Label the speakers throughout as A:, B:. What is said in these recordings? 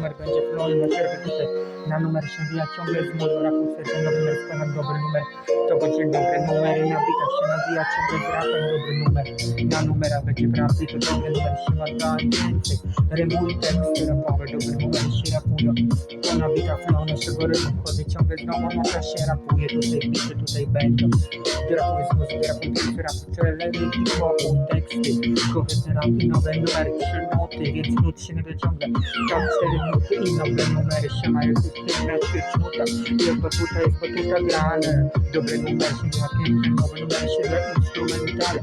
A: numer będzie flow na przerwę tutaj. Na numer się wbija ciągle z modu rapu, serce nowy numer, składam dobry numer. To będzie dobre numery, nabita się nabija ciągle z rapem, dobry numer. Na numera będzie prawdy, to dobry numer, siła dla więcej. Rymuj teksty rapowe, dobry numer się rapują. To nabita flow naszego rymu, wchodzę ciągle znowu, no też się rapuje, tutaj bity, tutaj będą. Rapuję z muzyki, rapuję teksty, rapu, czerwony, hip-hopu, teksty. Kochane rapy, nowe numery, trzy noty, więc nut się nie ciągle. Tam cztery nuty i nowe numery się mają tu na ćwierćnuta. Jest batuta, jest batuta grane. Dobre numery się dla piękne, nowe numery się dla instrumentale.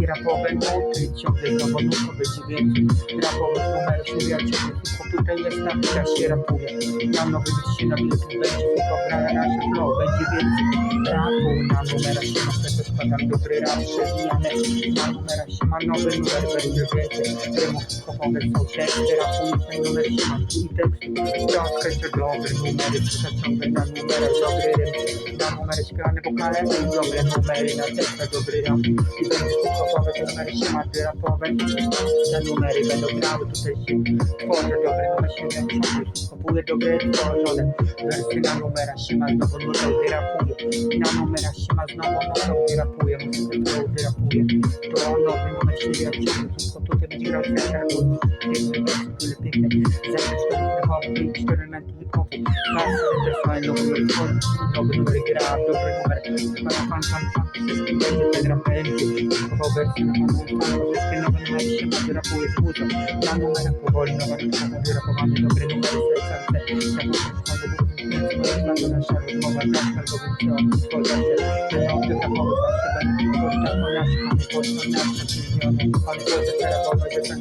A: I rapowe nuty, ciągle znowu nutko będzie więcej. Rapowe numery się ja ciągle hip-hop tutaj jest na która się rapuje. Na nowy bit się nabije, tu będzie hip-hop, gra na nasze flow, będzie więcej. Rapu na numerach się na pewno składam dobry rap przewijany. Na numerach się ma nowy numer, będzie więcej. Rymów hip-hopowe są teksty, rapuje ten numer się ma i tekst. Książka jeszcze dobry numery, ciągle na numerach dobry rym. Na numery śpiewane wokale dobre numery, na tekstach dobry rap. I będzie hip-hopowe, te numery się ma rapowe. Te numery będą grały, tutaj się tworzy dobry numer się hip-hopuje dobre tworzone. Wersy na numerach się ma znowu nutą wyrapuje. Na numerach się ma znowu wyrapuje. Muzykę. To nowy numer się tutaj będzie piękne. To hip-hopu Más. No. Es no me merece más no me merece más. No me merece más szarym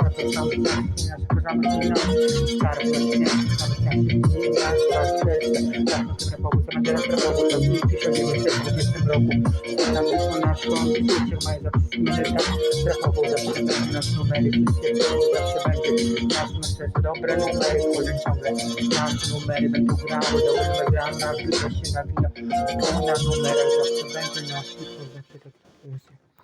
A: na domy, na ciążku i na mamy tu małe serca, nasze strony, bez siebie, natomiast na świecie mówię, że to postaci nasze, poznanie, bo to jest takie wszystkim zawsze będzie tam, tworzy nas, że będzie tworzy nasze nowe, na postaci nasze, z tej perspektywy, o tym wszystkim zawsze było tak, bo mamy było, tylko pracy nasze, pracy do oczu, do oczu, na porze, biał, do oczu, nasze, i nasza to same, i nasze programy, i nasze, stare, właśnie, nawet nasze, i nasze, serce, tak, to rapowy, to będzie raz rapowy, to w 1940 roku, tam wyszło nasz konstytucja, mają zapisane tak, rapową, zapisane nasz numery, wszystkie to zawsze będzie, nasz numer, dobre numery, wchodzą ciągle, nasze numery będą grały, dobre numery gra, na się nabija, to na numerach zawsze będzie nasz,